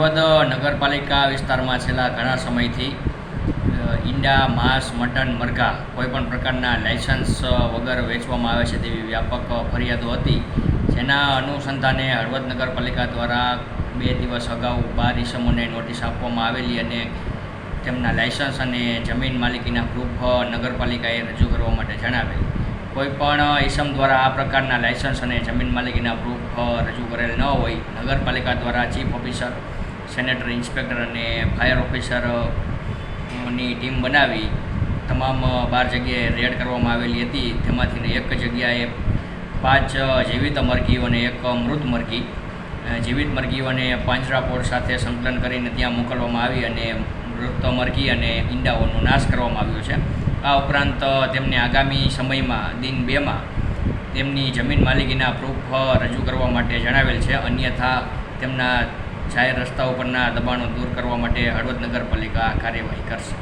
હળવદ નગરપાલિકા વિસ્તારમાં છેલ્લા ઘણા સમયથી ઈંડા, માંસ, મટન, મરઘા કોઈપણ પ્રકારના લાયસન્સ વગર વેચવામાં આવે છે તેવી વ્યાપક ફરિયાદો હતી. જેના અનુસંધાને હળવદ નગરપાલિકા દ્વારા બે દિવસ અગાઉ બાર ઇસમોને નોટિસ આપવામાં આવેલી અને તેમના લાયસન્સ અને જમીન માલિકીના પ્રૂફ નગરપાલિકાએ રજૂ કરવા માટે જણાવેલ. કોઈપણ ઇસમ દ્વારા આ પ્રકારના લાયસન્સ અને જમીન માલિકીના પ્રૂફ રજૂ કરેલ ન હોય, નગરપાલિકા દ્વારા ચીફ ઓફિસર સેનેટર ઇન્સ્પેક્ટર અને ફાયર ઓફિસરની ટીમ બનાવી તમામ બાર જગ્યાએ રેડ કરવામાં આવેલી હતી. તેમાંથી એક જગ્યાએ પાંચ જીવિત મરઘીઓ અને એક મૃત મરઘી. જીવિત મરઘીઓને પાંજરાપોળ સાથે સંકલન કરીને ત્યાં મોકલવામાં આવી અને મૃત મરઘી અને ઈંડાઓનો નાશ કરવામાં આવ્યો છે. આ ઉપરાંત તેમને આગામી સમયમાં, દિન બેમાં તેમની જમીન માલિકીના પ્રૂફ રજૂ કરવા માટે જણાવેલ છે. અન્યથા તેમના જાહેર રસ્તાઓ પરના દબાણો દૂર કરવા માટે હળવદ નગરપાલિકા કાર્યવાહી કરશે.